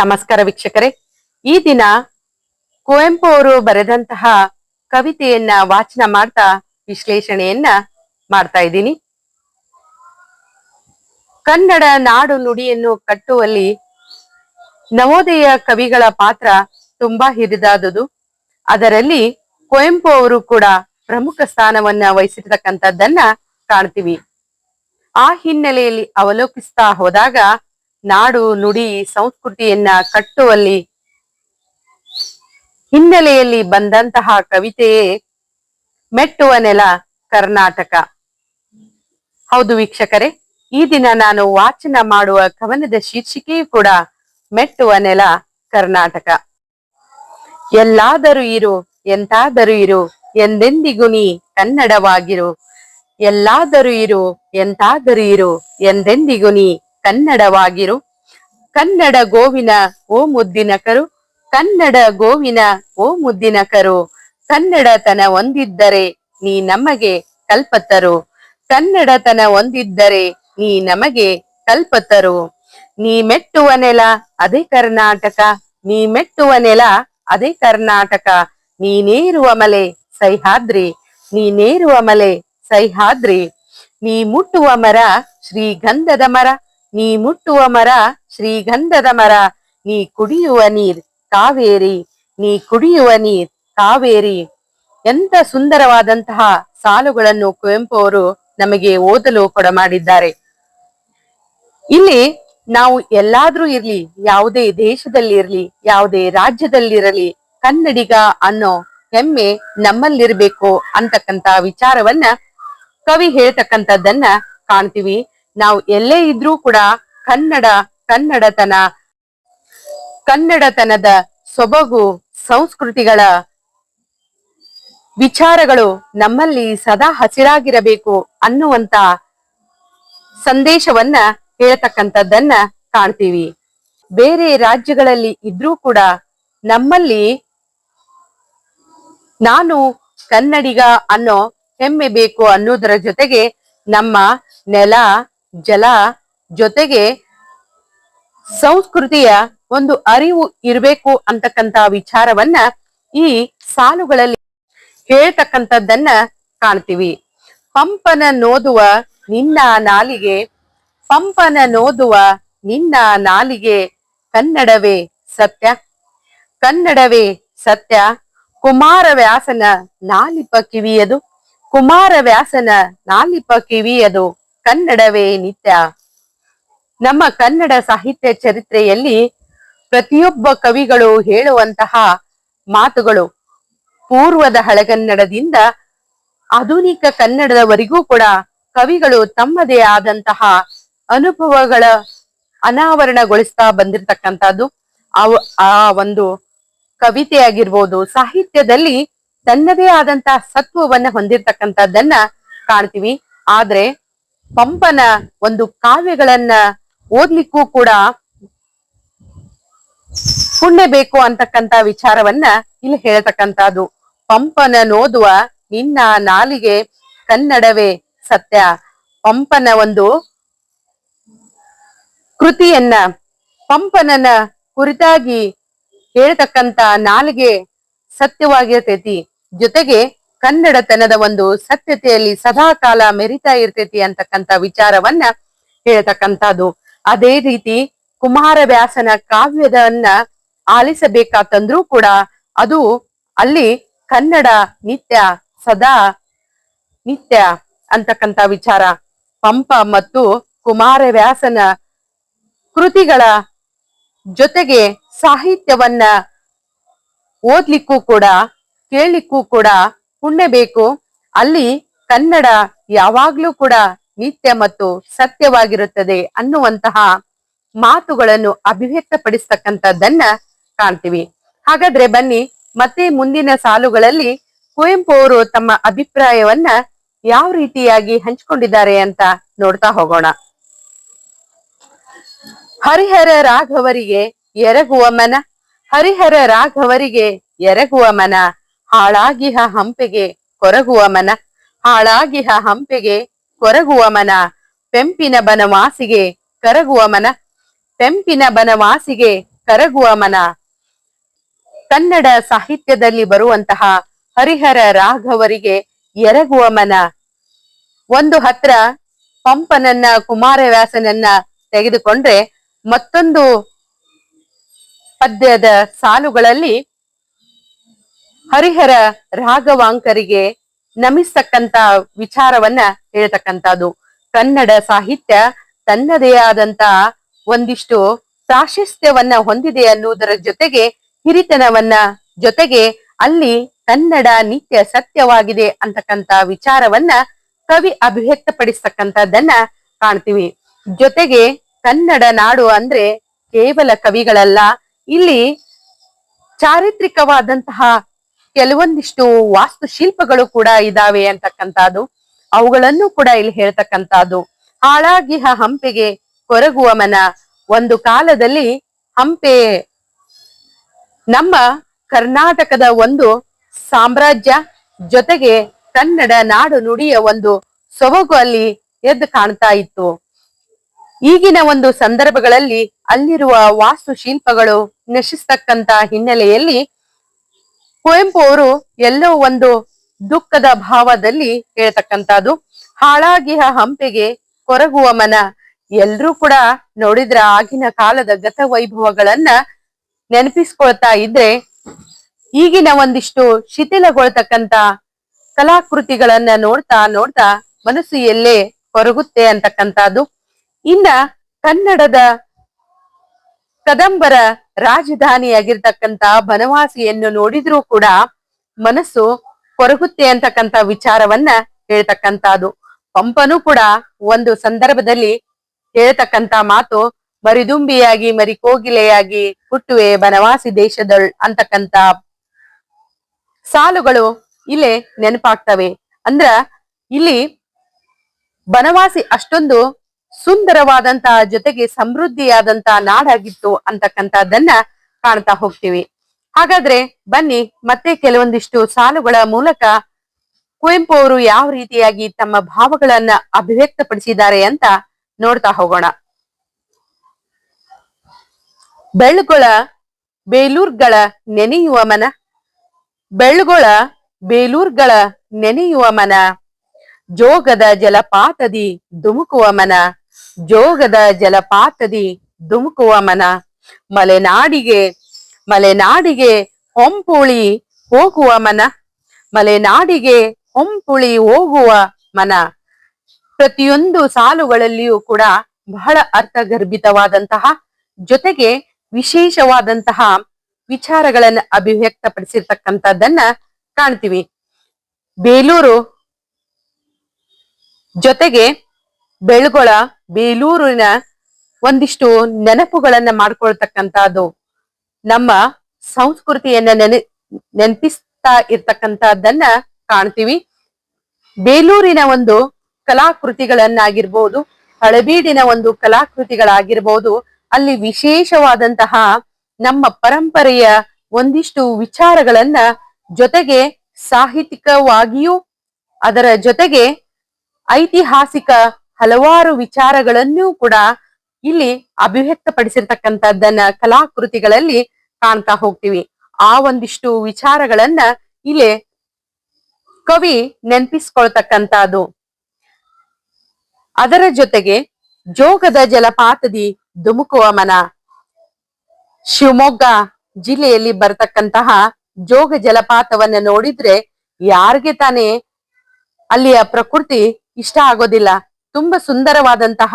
ನಮಸ್ಕಾರ ವೀಕ್ಷಕರೇ. ಈ ದಿನ ಕುವೆಂಪು ಅವರು ಬರೆದಂತಹ ಕವಿತೆಯನ್ನ ವಾಚನ ಮಾಡ್ತಾ ವಿಶ್ಲೇಷಣೆಯನ್ನ ಮಾಡ್ತಾ ಇದ್ದೀನಿ. ಕನ್ನಡ ನಾಡು ನುಡಿಯನ್ನು ಕಟ್ಟುವಲ್ಲಿ ನವೋದಯ ಕವಿಗಳ ಪಾತ್ರ ತುಂಬಾ ಹಿರಿದಾದುದು ಅದರಲ್ಲಿ ಕುವೆಂಪು ಅವರು ಕೂಡ ಪ್ರಮುಖ ಸ್ಥಾನವನ್ನ ವಹಿಸಿರ್ತಕ್ಕಂಥದ್ದನ್ನ ಕಾಣ್ತೀವಿ. ಆ ಹಿನ್ನೆಲೆಯಲ್ಲಿ ಅವಲೋಕಿಸ್ತಾ ಹೋದಾಗ ನಾಡು ನುಡಿ ಸಂಸ್ಕೃತಿಯನ್ನ ಕಟ್ಟುವಲ್ಲಿ ಹಿನ್ನೆಲೆಯಲ್ಲಿ ಬಂದಂತಹ ಕವಿತೆಯೇ ಮೆಟ್ಟುವ ನೆಲ ಕರ್ನಾಟಕ. ಹೌದು ವೀಕ್ಷಕರೇ, ಈ ದಿನ ನಾನು ವಾಚನ ಮಾಡುವ ಕವನದ ಶೀರ್ಷಿಕೆಯೂ ಕೂಡ ಮೆಟ್ಟುವ ನೆಲ ಕರ್ನಾಟಕ. ಎಲ್ಲಾದರೂ ಇರು, ಎಂತಾದರೂ ಇರು, ಎಂದೆಂದಿಗೂ ನೀ ಕನ್ನಡವಾಗಿರು. ಎಲ್ಲಾದರೂ ಇರು, ಎಂತಾದರೂ ಇರು, ಎಂದೆಂದಿಗೂ ನೀ ಕನ್ನಡವಾಗಿರು. ಕನ್ನಡ ಗೋವಿನ ಓ ಮುದ್ದಿನ ಕರು ಕನ್ನಡ ಗೋವಿನ ಓ ಮುದ್ದಿನ ಕರು ಕನ್ನಡತನ ಒಂದಿದ್ದರೆ ನೀ ನಮಗೆ ಕಲ್ಪತರು. ಕನ್ನಡತನ ಒಂದಿದ್ದರೆ ನೀ ನಮಗೆ ಕಲ್ಪತರು. ನೀ ಮೆಟ್ಟುವ ನೆಲ ಅದೇ ಕರ್ನಾಟಕ. ನೀ ಮೆಟ್ಟುವ ನೆಲ ಅದೇ ಕರ್ನಾಟಕ. ನೀನೇರುವ ಮಲೆ ಸಹ್ಯಾದ್ರಿ ನೀನೇರುವ ಮಲೆ ಸಹ್ಯಾದ್ರಿ ನೀ ಮುಟ್ಟುವ ಮರ ಶ್ರೀಗಂಧದ ಮರ. ನೀ ಮುಟ್ಟುವ ಮರ, ಶ್ರೀಗಂಧದ ಮರ, ನೀ ಕುಡಿಯುವ ನೀರ್ ಕಾವೇರಿ, ನೀ ಕುಡಿಯುವ ನೀರ್ ಕಾವೇರಿ. ಎಂತ ಸುಂದರವಾದಂತಹ ಸಾಲುಗಳನ್ನು ಕುವೆಂಪು ಅವರು ನಮಗೆ ಓದಲು ಕೊಡಮಾಡಿದ್ದಾರೆ. ಇಲ್ಲಿ ನಾವು ಎಲ್ಲಾದ್ರೂ ಇರ್ಲಿ, ಯಾವುದೇ ದೇಶದಲ್ಲಿ ಇರ್ಲಿ ಯಾವುದೇ ರಾಜ್ಯದಲ್ಲಿರಲಿ, ಕನ್ನಡಿಗ ಅನ್ನೋ ಹೆಮ್ಮೆ ನಮ್ಮಲ್ಲಿರ್ಬೇಕು ಅಂತಕ್ಕಂತ ವಿಚಾರವನ್ನ ಕವಿ ಹೇಳ್ತಕ್ಕಂಥದ್ದನ್ನ ಕಾಣ್ತೀವಿ. ನಾವು ಎಲ್ಲೇ ಇದ್ರೂ ಕೂಡ ಕನ್ನಡ, ಕನ್ನಡತನ, ಕನ್ನಡತನದ ಸೊಬಗು, ಸಂಸ್ಕೃತಿಗಳ ವಿಚಾರಗಳು ನಮ್ಮಲ್ಲಿ ಸದಾ ಹಸಿರಾಗಿರಬೇಕು ಅನ್ನುವಂತ ಸಂದೇಶವನ್ನ ಹೇಳ್ತಕ್ಕಂಥದ್ದನ್ನ ಕಾಣ್ತೀವಿ. ಬೇರೆ ರಾಜ್ಯಗಳಲ್ಲಿ ಇದ್ರೂ ಕೂಡ ನಮ್ಮಲ್ಲಿ ನಾನು ಕನ್ನಡಿಗ ಅನ್ನೋ ಹೆಮ್ಮೆ ಬೇಕು ಅನ್ನೋದರ ಜೊತೆಗೆ ನಮ್ಮ ನೆಲ ಜಲ ಜೊತೆಗೆ ಸಂಸ್ಕೃತಿಯ ಒಂದು ಅರಿವು ಇರಬೇಕು ಅಂತಕ್ಕಂತ ವಿಚಾರವನ್ನ ಈ ಸಾಲುಗಳಲ್ಲಿ ಹೇಳ್ತಕ್ಕಂಥದ್ದನ್ನ ಕಾಣ್ತೀವಿ. ಪಂಪನ ನೋದುವ ನಿನ್ನ ನಾಲಿಗೆ, ಪಂಪನ ನೋದುವ ನಿನ್ನ ನಾಲಿಗೆ ಕನ್ನಡವೇ ಸತ್ಯ? ಕನ್ನಡವೇ ಸತ್ಯ? ಕುಮಾರವ್ಯಾಸನ ನಾಲಿಪ ಕಿವಿಯದು? ಕುಮಾರವ್ಯಾಸನ ನಾಲಿಪ ಕಿವಿಯದು? ಕನ್ನಡವೇ ನಿತ್ಯ. ನಮ್ಮ ಕನ್ನಡ ಸಾಹಿತ್ಯ ಚರಿತ್ರೆಯಲ್ಲಿ ಪ್ರತಿಯೊಬ್ಬ ಕವಿಗಳು ಹೇಳುವಂತಹ ಮಾತುಗಳು ಪೂರ್ವದ ಹಳೆಗನ್ನಡದಿಂದ ಆಧುನಿಕ ಕನ್ನಡದವರೆಗೂ ಕೂಡ ಕವಿಗಳು ತಮ್ಮದೇ ಆದಂತಹ ಅನುಭವಗಳ ಅನಾವರಣಗೊಳಿಸ್ತಾ ಬಂದಿರತಕ್ಕಂಥದ್ದು. ಅವ ಆ ಒಂದು ಕವಿತೆ ಆಗಿರ್ಬೋದು ಸಾಹಿತ್ಯದಲ್ಲಿ ತನ್ನದೇ ಆದಂತಹ ಸತ್ವವನ್ನ ಹೊಂದಿರತಕ್ಕಂಥದ್ದನ್ನ ಕಾಣ್ತೀವಿ. ಆದ್ರೆ ಪಂಪನ ಒಂದು ಕಾವ್ಯಗಳನ್ನ ಓದ್ಲಿಕ್ಕೂ ಕೂಡ ಪುಣ್ಯ ಬೇಕು ಅಂತಕ್ಕಂತ ವಿಚಾರವನ್ನ ಇಲ್ಲಿ ಹೇಳ್ತಕ್ಕಂತಹದ್ದು ಪಂಪನ ನೋದುವ ನಿನ್ನ ನಾಲಿಗೆ ಕನ್ನಡವೇ ಸತ್ಯ. ಪಂಪನ ಒಂದು ಕೃತಿಯನ್ನ ಪಂಪನನ ಕುರಿತಾಗಿ ಹೇಳ್ತಕ್ಕಂತ ನಾಲಿಗೆ ಸತ್ಯವಾಗಿರ್ತೈತಿ. ಜೊತೆಗೆ ಕನ್ನಡತನದ ಒಂದು ಸತ್ಯತೆಯಲ್ಲಿ ಸದಾ ಕಾಲ ಮೆರಿತಾ ಇರ್ತೈತಿ ಅಂತಕ್ಕಂತ ವಿಚಾರವನ್ನ ಹೇಳ್ತಕ್ಕಂಥದ್ದು. ಅದೇ ರೀತಿ ಕುಮಾರವ್ಯಾಸನ ಕಾವ್ಯದನ್ನ ಆಲಿಸಬೇಕಾತಂದ್ರೂ ಕೂಡ ಅದು ಅಲ್ಲಿ ಕನ್ನಡ ನಿತ್ಯ ಸದಾ ನಿತ್ಯ ಅಂತಕ್ಕಂಥ ವಿಚಾರ. ಪಂಪ ಮತ್ತು ಕುಮಾರವ್ಯಾಸನ ಕೃತಿಗಳ ಜೊತೆಗೆ ಸಾಹಿತ್ಯವನ್ನ ಓದ್ಲಿಕ್ಕೂ ಕೂಡ ಕೇಳಲಿಕ್ಕೂ ಕೂಡ ಪುಣ್ಯ ಬೇಕು. ಅಲ್ಲಿ ಕನ್ನಡ ಯಾವಾಗ್ಲೂ ಕೂಡ ನಿತ್ಯ ಮತ್ತು ಸತ್ಯವಾಗಿರುತ್ತದೆ ಅನ್ನುವಂತಹ ಮಾತುಗಳನ್ನು ಅಭಿವ್ಯಕ್ತಪಡಿಸ್ತಕ್ಕಂಥದ್ದನ್ನ ಕಾಣ್ತೀವಿ. ಹಾಗಾದ್ರೆ ಬನ್ನಿ, ಮತ್ತೆ ಮುಂದಿನ ಸಾಲುಗಳಲ್ಲಿ ಕುವೆಂಪು ಅವರು ತಮ್ಮ ಅಭಿಪ್ರಾಯವನ್ನ ಯಾವ ರೀತಿಯಾಗಿ ಹಂಚಿಕೊಂಡಿದ್ದಾರೆ ಅಂತ ನೋಡ್ತಾ ಹೋಗೋಣ. ಹರಿಹರ ರಾಘವರಿಗೆ ಎರಗುವ ಮನ, ಹರಿಹರ ರಾಘವರಿಗೆ ಎರಗುವ ಮನ. ಹಾಳಾಗಿಹ ಹಂಪೆಗೆ ಕೊರಗುವ ಮನ ಹಾಳಾಗಿಹ ಹಂಪೆಗೆ ಕೊರಗುವ ಮನ, ಪೆಂಪಿನ ಬನವಾಸಿಗೆ ಕರಗುವ ಮನ, ಪೆಂಪಿನ ಬನವಾಸಿಗೆ ಕರಗುವ ಮನ. ಕನ್ನಡ ಸಾಹಿತ್ಯದಲ್ಲಿ ಬರುವಂತಹ ಹರಿಹರ ರಾಘವರಿಗೆ ಎರಗುವ ಮನ. ಒಂದು ಹತ್ರ ಪಂಪನನ್ನ, ಕುಮಾರವ್ಯಾಸನನ್ನ ತೆಗೆದುಕೊಂಡ್ರೆ ಮತ್ತೊಂದು ಪದ್ಯದ ಸಾಲುಗಳಲ್ಲಿ ಹರಿಹರ ರಾಘವಾಂಕರಿಗೆ ನಮಿಸ್ತಕ್ಕಂತ ವಿಚಾರವನ್ನ ಹೇಳ್ತಕ್ಕಂಥದ್ದು. ಕನ್ನಡ ಸಾಹಿತ್ಯ ತನ್ನದೇ ಆದಂತ ಒಂದಿಷ್ಟು ಪ್ರಾಶಸ್ತ್ಯವನ್ನ ಹೊಂದಿದೆ ಅನ್ನುವುದರ ಜೊತೆಗೆ ಹಿರಿತನವನ್ನ ಜೊತೆಗೆ ಅಲ್ಲಿ ಕನ್ನಡ ನಿತ್ಯ ಸತ್ಯವಾಗಿದೆ ಅಂತಕ್ಕಂತ ವಿಚಾರವನ್ನ ಕವಿ ಅಭಿವ್ಯಕ್ತಪಡಿಸ್ತಕ್ಕಂಥದ್ದನ್ನ ಕಾಣ್ತೀವಿ. ಜೊತೆಗೆ ಕನ್ನಡ ನಾಡು ಅಂದ್ರೆ ಕೇವಲ ಕವಿಗಳಲ್ಲ, ಇಲ್ಲಿ ಚಾರಿತ್ರಿಕವಾದಂತಹ ಕೆಲವೊಂದಿಷ್ಟು ವಾಸ್ತುಶಿಲ್ಪಗಳು ಕೂಡ ಇದಾವೆ ಅಂತಕ್ಕಂಥದ್ದು. ಅವುಗಳನ್ನು ಕೂಡ ಇಲ್ಲಿ ಹೇಳ್ತಕ್ಕಂಥದ್ದು. ಹಾಳಾಗಿಹ ಹಂಪೆಗೆ ಕೊರಗುವ ಮನ ಒಂದು ಕಾಲದಲ್ಲಿ ಹಂಪೆ ನಮ್ಮ ಕರ್ನಾಟಕದ ಒಂದು ಸಾಮ್ರಾಜ್ಯ ಜೊತೆಗೆ ಕನ್ನಡ ನಾಡು ನುಡಿಯ ಒಂದು ಸೊಬಗು ಅಲ್ಲಿ ಎದ್ದು ಕಾಣ್ತಾ ಇತ್ತು. ಈಗಿನ ಒಂದು ಸಂದರ್ಭಗಳಲ್ಲಿ ಅಲ್ಲಿರುವ ವಾಸ್ತುಶಿಲ್ಪಗಳು ನಶಿಸ್ತಕ್ಕಂತ ಹಿನ್ನೆಲೆಯಲ್ಲಿ ಕುವೆಂಪು ಅವರು ಎಲ್ಲೋ ಒಂದು ದುಃಖದ ಭಾವದಲ್ಲಿ ಹೇಳ್ತಕ್ಕಂಥದ್ದು. ಹಾಳಾಗಿಹ ಹಂಪೆಗೆ ಕೊರಗುವ ಮನ ಎಲ್ರೂ ಕೂಡ ನೋಡಿದ್ರ ಆಗಿನ ಕಾಲದ ಗತ ವೈಭವಗಳನ್ನ ನೆನಪಿಸ್ಕೊಳ್ತಾ ಇದ್ರೆ ಈಗಿನ ಒಂದಿಷ್ಟು ಶಿಥಿಲಗೊಳ್ತಕ್ಕಂತ ಕಲಾಕೃತಿಗಳನ್ನ ನೋಡ್ತಾ ನೋಡ್ತಾ ಮನಸ್ಸು ಎಲ್ಲೇ ಕೊರಗುತ್ತೆ ಅಂತಕ್ಕಂಥದ್ದು. ಇನ್ನ ಕನ್ನಡದ ಕದಂಬರ ರಾಜಧಾನಿಯಾಗಿರ್ತಕ್ಕಂತ ಬನವಾಸಿಯನ್ನು ನೋಡಿದ್ರೂ ಕೂಡ ಮನಸ್ಸು ಕೊರಗುತ್ತೆ ಅಂತಕ್ಕಂತ ವಿಚಾರವನ್ನ ಹೇಳ್ತಕ್ಕಂಥದ್ದು. ಪಂಪನು ಕೂಡ ಒಂದು ಸಂದರ್ಭದಲ್ಲಿ ಹೇಳ್ತಕ್ಕಂತ ಮಾತು, ಮರಿದುಂಬಿಯಾಗಿ ಮರಿ ಕೋಗಿಲೆಯಾಗಿ ಹುಟ್ಟುವೆ ಬನವಾಸಿ ದೇಶದಳ್ ಅಂತಕ್ಕಂತ ಸಾಲುಗಳು ಇಲ್ಲಿ ನೆನಪಾಗ್ತವೆ. ಅಂದ್ರ ಇಲ್ಲಿ ಬನವಾಸಿ ಅಷ್ಟೊಂದು ಸುಂದರವಾದಂತಹ ಜೊತೆಗೆ ಸಮೃದ್ಧಿಯಾದಂತ ನಾಡಾಗಿತ್ತು ಅಂತಕ್ಕಂಥದ್ದನ್ನ ಕಾಣ್ತಾ ಹೋಗ್ತೀವಿ. ಹಾಗಾದ್ರೆ ಬನ್ನಿ, ಮತ್ತೆ ಕೆಲವೊಂದಿಷ್ಟು ಸಾಲುಗಳ ಮೂಲಕ ಕುವೆಂಪು ಅವರು ಯಾವ ರೀತಿಯಾಗಿ ತಮ್ಮ ಭಾವಗಳನ್ನ ಅಭಿವ್ಯಕ್ತಪಡಿಸಿದ್ದಾರೆ ಅಂತ ನೋಡ್ತಾ ಹೋಗೋಣ. ಬೆಳ್ಗೊಳ ಬೇಲೂರ್ಗಳ ನೆನೆಯುವ ಮನ. ಬೆಳ್ಗೊಳ ಬೇಲೂರ್ಗಳ ನೆನೆಯುವ ಮನ. ಜೋಗದ ಜಲಪಾತದಿ ಧುಮುಕುವ ಮನ. ಜೋಗದ ಜಲಪಾತದಿ ಧುಮುಕುವ ಮನ. ಮಲೆನಾಡಿಗೆ ಮಲೆನಾಡಿಗೆ ಹೊಂಪುಳಿ ಹೋಗುವ ಮನ. ಮಲೆನಾಡಿಗೆ ಹೊಂಪುಳಿ ಹೋಗುವ ಮನ. ಪ್ರತಿಯೊಂದು ಸಾಲುಗಳಲ್ಲಿಯೂ ಕೂಡ ಬಹಳ ಅರ್ಥಗರ್ಭಿತವಾದಂತಹ, ಜೊತೆಗೆ ವಿಶೇಷವಾದಂತಹ ವಿಚಾರಗಳನ್ನ ಅಭಿವ್ಯಕ್ತಪಡಿಸಿರ್ತಕ್ಕಂಥದ್ದನ್ನ ಕಾಣ್ತೀವಿ. ಬೇಲೂರು ಜೊತೆಗೆ ಬೆಳ್ಗೊಳ ಬೇಲೂರಿನ ಒಂದಿಷ್ಟು ನೆನಪುಗಳನ್ನ ಮಾಡ್ಕೊಳ್ತಕ್ಕಂಥದ್ದು. ನಮ್ಮ ಸಂಸ್ಕೃತಿಯನ್ನ ನೆನೆ, ನೆನಪಿಸ್ತಾ ಇರ್ತಕ್ಕಂಥದ್ದನ್ನ ಕಾಣ್ತೀವಿ. ಬೇಲೂರಿನ ಒಂದು ಕಲಾಕೃತಿಗಳನ್ನಾಗಿರ್ಬೋದು, ಹಳಬೀಡಿನ ಒಂದು ಕಲಾಕೃತಿಗಳಾಗಿರ್ಬೋದು, ಅಲ್ಲಿ ವಿಶೇಷವಾದಂತಹ ನಮ್ಮ ಪರಂಪರೆಯ ಒಂದಿಷ್ಟು ವಿಚಾರಗಳನ್ನ ಜೊತೆಗೆ ಸಾಹಿತ್ಯಿಕವಾಗಿಯೂ ಅದರ ಜೊತೆಗೆ ಐತಿಹಾಸಿಕ ಹಲವಾರು ವಿಚಾರಗಳನ್ನೂ ಕೂಡ ಇಲ್ಲಿ ಅಭಿವ್ಯಕ್ತಪಡಿಸಿರ್ತಕ್ಕಂಥದ್ದನ್ನ ಕಲಾಕೃತಿಗಳಲ್ಲಿ ಕಾಣ್ತಾ ಹೋಗ್ತೀವಿ. ಆ ಒಂದಿಷ್ಟು ವಿಚಾರಗಳನ್ನ ಇಲ್ಲಿ ಕವಿ ನೆನಪಿಸ್ಕೊಳ್ತಕ್ಕಂಥದ್ದು. ಅದರ ಜೊತೆಗೆ ಜೋಗದ ಜಲಪಾತದಿ ಧುಮುಕುವ ಮನ. ಶಿವಮೊಗ್ಗ ಜಿಲ್ಲೆಯಲ್ಲಿ ಬರತಕ್ಕಂತಹ ಜೋಗ ಜಲಪಾತವನ್ನ ನೋಡಿದ್ರೆ ಯಾರಿಗೆ ತಾನೇ ಅಲ್ಲಿಯ ಪ್ರಕೃತಿ ಇಷ್ಟ ಆಗೋದಿಲ್ಲ. ತುಂಬಾ ಸುಂದರವಾದಂತಹ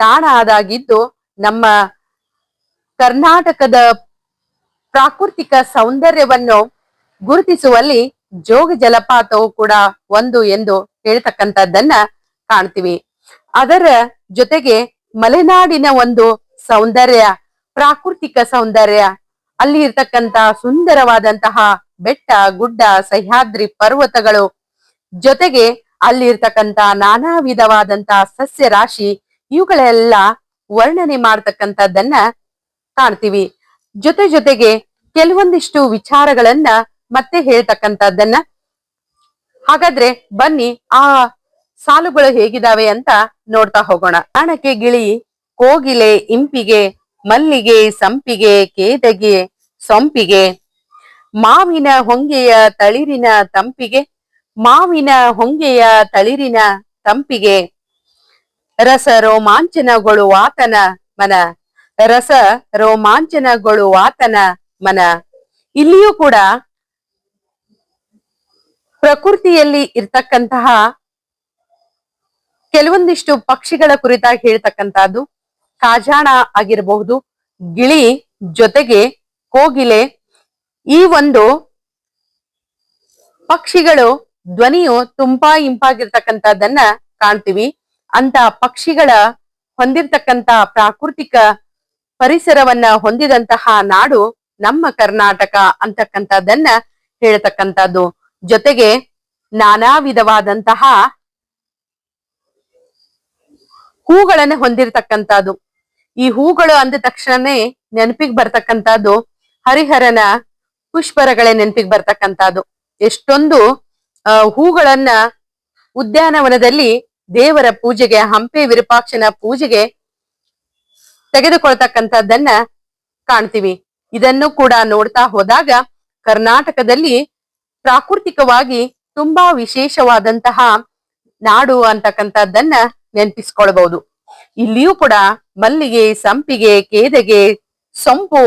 ತಾಣ ಅದಾಗಿದ್ದು ನಮ್ಮ ಕರ್ನಾಟಕದ ಪ್ರಾಕೃತಿಕ ಸೌಂದರ್ಯವನ್ನು ಗುರುತಿಸುವಲ್ಲಿ ಜೋಗ ಜಲಪಾತವು ಕೂಡ ಒಂದು ಎಂದು ಹೇಳ್ತಕ್ಕಂಥದ್ದನ್ನ ಕಾಣ್ತೀವಿ. ಅದರ ಜೊತೆಗೆ ಮಲೆನಾಡಿನ ಒಂದು ಸೌಂದರ್ಯ, ಪ್ರಾಕೃತಿಕ ಸೌಂದರ್ಯ, ಅಲ್ಲಿ ಇರ್ತಕ್ಕಂತ ಸುಂದರವಾದಂತಹ ಬೆಟ್ಟ, ಗುಡ್ಡ, ಸಹ್ಯಾದ್ರಿ ಪರ್ವತಗಳು ಜೊತೆಗೆ ಅಲ್ಲಿ ಇರ್ತಕ್ಕಂತ ನಾನಾ ವಿಧವಾದಂತ ಸಸ್ಯ ರಾಶಿ ಇವುಗಳೆಲ್ಲ ವರ್ಣನೆ ಮಾಡ್ತಕ್ಕಂಥದ್ದನ್ನ ಕಾಣ್ತೀವಿ. ಜೊತೆ ಜೊತೆಗೆ ಕೆಲವೊಂದಿಷ್ಟು ವಿಚಾರಗಳನ್ನ ಮತ್ತೆ ಹೇಳ್ತಕ್ಕಂಥದ್ದನ್ನ. ಹಾಗಾದ್ರೆ ಬನ್ನಿ ಆ ಸಾಲುಗಳು ಹೇಗಿದಾವೆ ಅಂತ ನೋಡ್ತಾ ಹೋಗೋಣ. ಕಾಣಕ್ಕೆ ಗಿಳಿ, ಕೋಗಿಲೆ, ಇಂಪಿಗೆ, ಮಲ್ಲಿಗೆ, ಸಂಪಿಗೆ, ಕೇದಗೆ, ಸೊಂಪಿಗೆ, ಮಾವಿನ ಹೊಂಗೆಯ ತಳಿರಿನ ತಂಪಿಗೆ ಮಾವಿನ ಹೊಂಗೆಯ ತಳಿರಿನ ತಂಪಿಗೆ ರಸ ರೋಮಾಂಚನಗೊಳ್ಳುವಾತನ ಮನ. ರಸ ರೋಮಾಂಚನಗೊಳ್ಳುವಾತನ ಮನ. ಇಲ್ಲಿಯೂ ಕೂಡ ಪ್ರಕೃತಿಯಲ್ಲಿ ಇರ್ತಕ್ಕಂತಹ ಕೆಲವೊಂದಿಷ್ಟು ಪಕ್ಷಿಗಳ ಕುರಿತಾಗಿ ಹೇಳ್ತಕ್ಕಂತಹದ್ದು ಕಾಜಾಣ ಆಗಿರಬಹುದು, ಗಿಳಿ ಜೊತೆಗೆ ಕೋಗಿಲೆ ಈ ಒಂದು ಪಕ್ಷಿಗಳು ಧ್ವನಿಯು ತುಂಬಾ ಇಂಪಾಗಿರ್ತಕ್ಕಂಥದ್ದನ್ನ ಕಾಣ್ತೀವಿ. ಅಂತ ಪಕ್ಷಿಗಳ ಹೊಂದಿರ್ತಕ್ಕಂತ ಪ್ರಾಕೃತಿಕ ಪರಿಸರವನ್ನ ಹೊಂದಿದಂತಹ ನಾಡು ನಮ್ಮ ಕರ್ನಾಟಕ ಅಂತಕ್ಕಂಥದ್ದನ್ನ ಹೇಳ್ತಕ್ಕಂಥದ್ದು. ಜೊತೆಗೆ ನಾನಾ ವಿಧವಾದಂತಹ ಹೂಗಳನ್ನ ಹೊಂದಿರತಕ್ಕಂಥದ್ದು. ಈ ಹೂಗಳು ಅಂದ ತಕ್ಷಣನೇ ನೆನಪಿಗೆ ಬರ್ತಕ್ಕಂಥದ್ದು ಹರಿಹರನ ಪುಷ್ಪರಗಳೇ ನೆನಪಿಗೆ ಬರ್ತಕ್ಕಂಥದ್ದು. ಎಷ್ಟೊಂದು ಹೂಗಳನ್ನ ಉದ್ಯಾನವನದಲ್ಲಿ ದೇವರ ಪೂಜೆಗೆ, ಹಂಪೆ ವಿರೂಪಾಕ್ಷನ ಪೂಜೆಗೆ ತೆಗೆದುಕೊಳ್ತಕ್ಕಂಥದ್ದನ್ನ ಕಾಣ್ತೀವಿ. ಇದನ್ನು ಕೂಡ ನೋಡ್ತಾ ಹೋದಾಗ ಕರ್ನಾಟಕದಲ್ಲಿ ಪ್ರಾಕೃತಿಕವಾಗಿ ತುಂಬಾ ವಿಶೇಷವಾದಂತಹ ನಾಡು ಅಂತಕ್ಕಂಥದ್ದನ್ನ ನೆನಪಿಸ್ಕೊಳ್ಬಹುದು. ಇಲ್ಲಿಯೂ ಕೂಡ ಮಲ್ಲಿಗೆ, ಸಂಪಿಗೆ, ಕೇದಗೆ, ಸೊಂಪು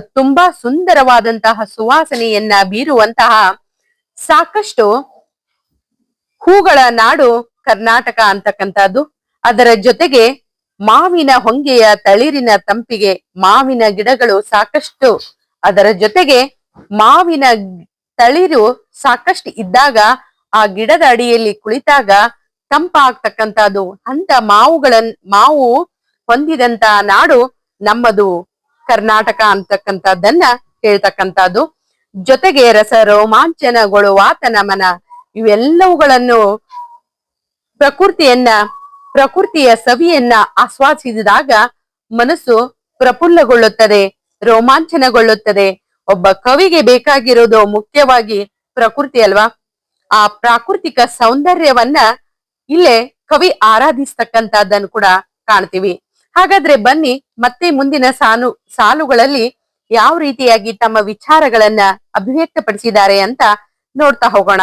ತುಂಬಾ ಸುಂದರವಾದಂತಹ ಸುವಾಸನೆಯನ್ನ ಬೀರುವಂತಹ ಸಾಕಷ್ಟು ಹೂಗಳ ನಾಡು ಕರ್ನಾಟಕ ಅಂತಕ್ಕಂಥದ್ದು. ಅದರ ಜೊತೆಗೆ ಮಾವಿನ ಹೊಂಗೆಯ ತಳಿರಿನ ತಂಪಿಗೆ ಮಾವಿನ ಗಿಡಗಳು ಸಾಕಷ್ಟು. ಅದರ ಜೊತೆಗೆ ಮಾವಿನ ತಳಿರು ಸಾಕಷ್ಟು ಇದ್ದಾಗ ಆ ಗಿಡದ ಅಡಿಯಲ್ಲಿ ಕುಳಿತಾಗ ತಂಪಾಗ್ತಕ್ಕಂಥದ್ದು. ಅಂತ ಮಾವುಗಳನ್, ಮಾವು ಹೊಂದಿದಂತ ನಾಡು ನಮ್ಮದು ಕರ್ನಾಟಕ ಅಂತಕ್ಕಂಥದ್ದನ್ನ ಹೇಳ್ತಕ್ಕಂಥದ್ದು. ಜೊತೆಗೆ ರಸ ರೋಮಾಂಚನಗೊಳ್ಳುವಾತನ ಮನ. ಇವೆಲ್ಲವುಗಳನ್ನು ಪ್ರಕೃತಿಯನ್ನ, ಪ್ರಕೃತಿಯ ಸವಿಯನ್ನ ಆಸ್ವಾದಿಸಿದಾಗ ಮನಸ್ಸು ಪ್ರಫುಲ್ಲಗೊಳ್ಳುತ್ತದೆ, ರೋಮಾಂಚನಗೊಳ್ಳುತ್ತದೆ. ಒಬ್ಬ ಕವಿಗೆ ಬೇಕಾಗಿರೋದು ಮುಖ್ಯವಾಗಿ ಪ್ರಕೃತಿ ಅಲ್ವಾ? ಆ ಪ್ರಾಕೃತಿಕ ಸೌಂದರ್ಯವನ್ನ ಇಲ್ಲೇ ಕವಿ ಆರಾಧಿಸ್ತಕ್ಕಂತಹದ್ದನ್ನು ಕೂಡ ಕಾಣ್ತೀವಿ. ಹಾಗಾದ್ರೆ ಬನ್ನಿ, ಮತ್ತೆ ಮುಂದಿನ ಸಾಲು ಸಾಲುಗಳಲ್ಲಿ ಯಾವ ರೀತಿಯಾಗಿ ತಮ್ಮ ವಿಚಾರಗಳನ್ನ ಅಭಿವ್ಯಕ್ತಪಡಿಸಿದ್ದಾರೆ ಅಂತ ನೋಡ್ತಾ ಹೋಗೋಣ.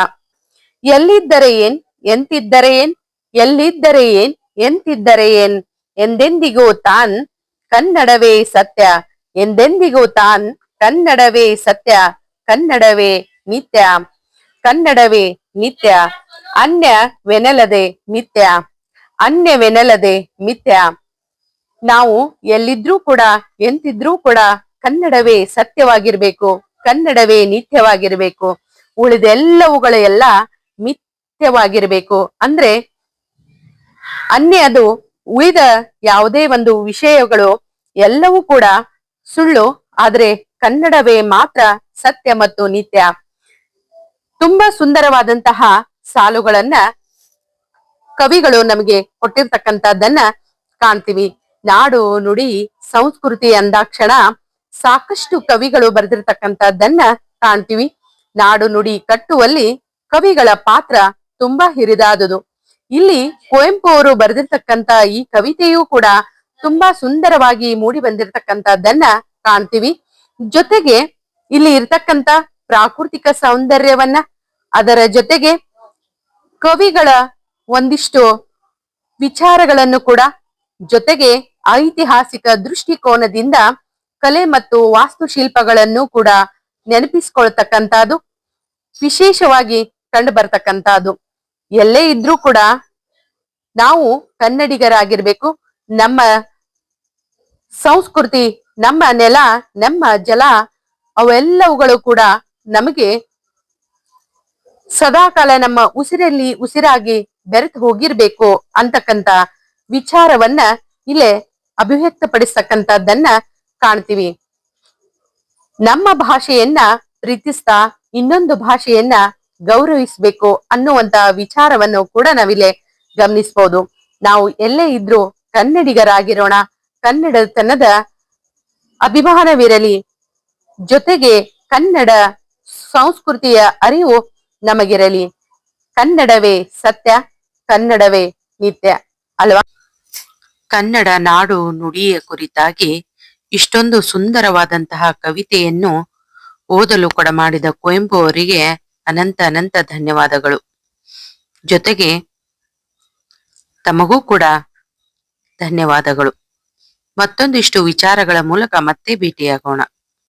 ಎಲ್ಲಿದ್ದರೆ ಏನ್? ಎಂತಿದ್ದರೆ ಏನ್? ಎಲ್ಲಿದ್ದರೆ ಏನ್? ಎಂತಿದ್ದರೆ ಏನ್? ಎಂದೆಂದಿಗೂ ತಾನ್ ಕನ್ನಡವೇ ಸತ್ಯ. ಎಂದೆಂದಿಗೂ ತಾನ್ ಕನ್ನಡವೇ ಸತ್ಯ. ಕನ್ನಡವೇ ನಿತ್ಯ. ಕನ್ನಡವೇ ನಿತ್ಯ. ಅನ್ಯವೆನಲದೆ ಮಿಥ್ಯ ಅನ್ಯವೆನಲದೆ ಮಿಥ್ಯ ನಾವು ಎಲ್ಲಿದ್ರೂ ಕೂಡ, ಎಂತಿದ್ರೂ ಕೂಡ ಕನ್ನಡವೇ ಸತ್ಯವಾಗಿರ್ಬೇಕು. ಕನ್ನಡವೇ ನಿತ್ಯವಾಗಿರ್ಬೇಕು. ಉಳಿದೆಲ್ಲವುಗಳು ಎಲ್ಲ ಮಿಥ್ಯವಾಗಿರ್ಬೇಕು ಅಂದ್ರೆ ಅನ್ಯ ಅದು ಉಳಿದ ಯಾವುದೇ ಒಂದು ವಿಷಯಗಳು ಎಲ್ಲವೂ ಕೂಡ ಸುಳ್ಳು. ಆದ್ರೆ ಕನ್ನಡವೇ ಮಾತ್ರ ಸತ್ಯ ಮತ್ತು ನಿತ್ಯ. ತುಂಬಾ ಸುಂದರವಾದಂತಹ ಸಾಲುಗಳನ್ನ ಕವಿಗಳು ನಮಗೆ ಕೊಟ್ಟಿರ್ತಕ್ಕಂಥದ್ದನ್ನ ಕಾಣ್ತೀವಿ. ನಾಡು, ನುಡಿ, ಸಂಸ್ಕೃತಿ ಅಂದಾಕ್ಷಣ ಸಾಕಷ್ಟು ಕವಿಗಳು ಬರೆದಿರ್ತಕ್ಕಂಥದ್ದನ್ನ ಕಾಣ್ತೀವಿ. ನಾಡು, ನುಡಿ ಕಟ್ಟುವಲ್ಲಿ ಕವಿಗಳ ಪಾತ್ರ ತುಂಬಾ ಹಿರಿದಾದುದು. ಇಲ್ಲಿ ಕುವೆಂಪು ಅವರು ಬರೆದಿರ್ತಕ್ಕಂತ ಈ ಕವಿತೆಯೂ ಕೂಡ ತುಂಬಾ ಸುಂದರವಾಗಿ ಮೂಡಿ ಬಂದಿರತಕ್ಕಂತದ್ದನ್ನ ಕಾಣ್ತೀವಿ. ಜೊತೆಗೆ ಇಲ್ಲಿ ಇರ್ತಕ್ಕಂತ ಪ್ರಾಕೃತಿಕ ಸೌಂದರ್ಯವನ್ನ, ಅದರ ಜೊತೆಗೆ ಕವಿಗಳ ಒಂದಿಷ್ಟು ವಿಚಾರಗಳನ್ನು ಕೂಡ, ಜೊತೆಗೆ ಐತಿಹಾಸಿಕ ದೃಷ್ಟಿಕೋನದಿಂದ ಕಲೆ ಮತ್ತು ವಾಸ್ತುಶಿಲ್ಪಗಳನ್ನು ಕೂಡ ನೆನಪಿಸ್ಕೊಳ್ತಕ್ಕಂಥದ್ದು, ವಿಶೇಷವಾಗಿ ಕಂಡು ಬರ್ತಕ್ಕಂಥದ್ದು ಎಲ್ಲೇ ಇದ್ರೂ ಕೂಡ ನಾವು ಕನ್ನಡಿಗರಾಗಿರ್ಬೇಕು. ನಮ್ಮ ಸಂಸ್ಕೃತಿ, ನಮ್ಮ ನೆಲ, ನಮ್ಮ ಜಲ, ಅವೆಲ್ಲವುಗಳು ಕೂಡ ನಮಗೆ ಸದಾಕಾಲ ನಮ್ಮ ಉಸಿರಲ್ಲಿ ಉಸಿರಾಗಿ ಬೆರೆತು ಹೋಗಿರ್ಬೇಕು ಅಂತಕ್ಕಂತ ವಿಚಾರವನ್ನ ಇಲ್ಲೇ ಅಭಿವ್ಯಕ್ತಪಡಿಸ್ತಕ್ಕಂಥದ್ದನ್ನ ಕಾಣ್ತೀವಿ. ನಮ್ಮ ಭಾಷೆಯನ್ನ ಪ್ರೀತಿಸ್ತಾ ಇನ್ನೊಂದು ಭಾಷೆಯನ್ನ ಗೌರವಿಸ್ಬೇಕು ಅನ್ನುವಂತ ವಿಚಾರವನ್ನು ಕೂಡ ನಾವಿಲ್ಲಿ ಗಮನಿಸಬಹುದು ನಾವು ಎಲ್ಲೇ ಇದ್ರೂ ಕನ್ನಡಿಗರಾಗಿರೋಣ, ಕನ್ನಡತನದ ಅಭಿಮಾನವಿರಲಿ, ಜೊತೆಗೆ ಕನ್ನಡ ಸಂಸ್ಕೃತಿಯ ಅರಿವು ನಮಗಿರಲಿ. ಕನ್ನಡವೇ ಸತ್ಯ, ಕನ್ನಡವೇ ನಿತ್ಯ, ಅಲ್ವಾ? ಕನ್ನಡ ನಾಡು ನುಡಿಯ ಕುರಿತಾಗಿ ಇಷ್ಟೊಂದು ಸುಂದರವಾದಂತಹ ಕವಿತೆಯನ್ನು ಓದಲು ಕೊಡ ಮಾಡಿದ ಕುವೆಂಪು ಅವರಿಗೆ ಅನಂತ ಅನಂತ ಧನ್ಯವಾದಗಳು. ಜೊತೆಗೆ ತಮಗೂ ಕೂಡ ಧನ್ಯವಾದಗಳು. ಮತ್ತೊಂದಿಷ್ಟು ವಿಚಾರಗಳ ಮೂಲಕ ಮತ್ತೆ ಭೇಟಿಯಾಗೋಣ.